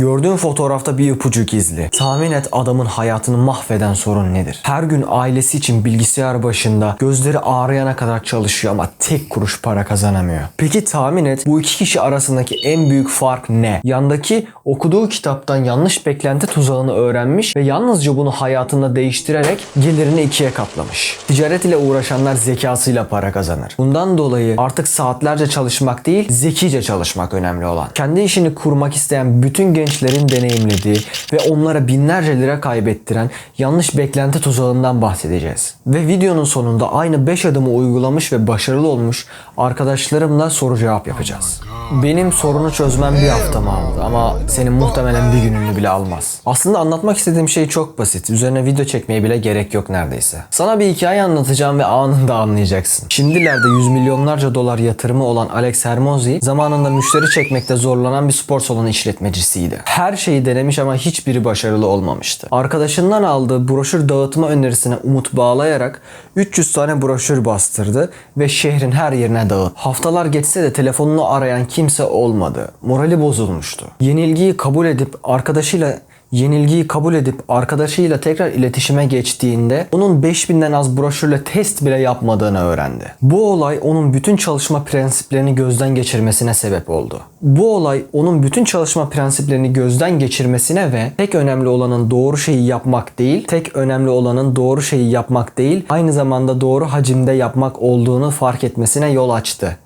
Gördüğün fotoğrafta bir ipucu gizli. Tahmin et adamın hayatını mahveden sorun nedir? Her gün ailesi için bilgisayar başında gözleri ağrıyana kadar çalışıyor ama tek kuruş para kazanamıyor. Peki tahmin et bu iki kişi arasındaki en büyük fark ne? Yandaki okuduğu kitaptan yanlış beklenti tuzağını öğrenmiş ve yalnızca bunu hayatında değiştirerek gelirini ikiye katlamış. Ticaret ile uğraşanlar zekasıyla para kazanır. Bundan dolayı artık saatlerce çalışmak değil, zekice çalışmak önemli olan. Kendi işini kurmak isteyen bütün gençlerin deneyimlediği ve onlara binlerce lira kaybettiren yanlış beklenti tuzağından bahsedeceğiz. Ve videonun sonunda aynı 5 adımı uygulamış ve başarılı olmuş arkadaşlarımla soru cevap yapacağız. Benim sorunu çözmem bir haftamı aldı ama senin muhtemelen bir gününü bile almaz. Aslında anlatmak istediğim şey çok basit. Üzerine video çekmeye bile gerek yok neredeyse. Sana bir hikaye anlatacağım ve anında anlayacaksın. Şimdilerde yüz milyonlarca dolar yatırımı olan Alex Hermosi zamanında müşteri çekmekte zorlanan bir spor salonu işletmecisiydi. Her şeyi denemiş ama hiçbiri başarılı olmamıştı. Arkadaşından aldığı broşür dağıtma önerisine umut bağlayarak 300 tane broşür bastırdı ve şehrin her yerine dağıttı. Haftalar geçse de telefonunu arayan kimse olmadı. Morali bozulmuştu. Yenilgiyi kabul edip arkadaşıyla yenilgiyi kabul edip arkadaşıyla tekrar iletişime geçtiğinde onun 5000'den az broşürle test bile yapmadığını öğrendi. Bu olay onun bütün çalışma prensiplerini gözden geçirmesine sebep oldu. Bu olay onun bütün çalışma prensiplerini gözden geçirmesine ve tek önemli olanın doğru şeyi yapmak değil, tek önemli olanın doğru şeyi yapmak değil, aynı zamanda doğru hacimde yapmak olduğunu fark etmesine yol açtı.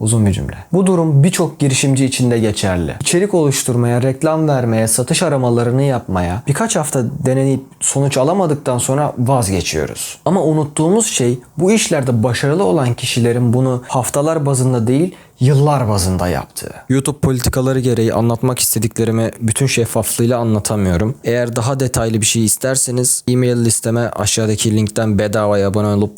Uzun bir cümle. Bu durum birçok girişimci için de geçerli. İçerik oluşturmaya, reklam vermeye, satış aramalarını yapmaya birkaç hafta deneyip sonuç alamadıktan sonra vazgeçiyoruz. Ama unuttuğumuz şey bu işlerde başarılı olan kişilerin bunu haftalar bazında değil yıllar bazında yaptığı. YouTube politikaları gereği anlatmak istediklerimi bütün şeffaflığıyla anlatamıyorum. Eğer daha detaylı bir şey isterseniz e-mail listeme aşağıdaki linkten bedavaya abone olup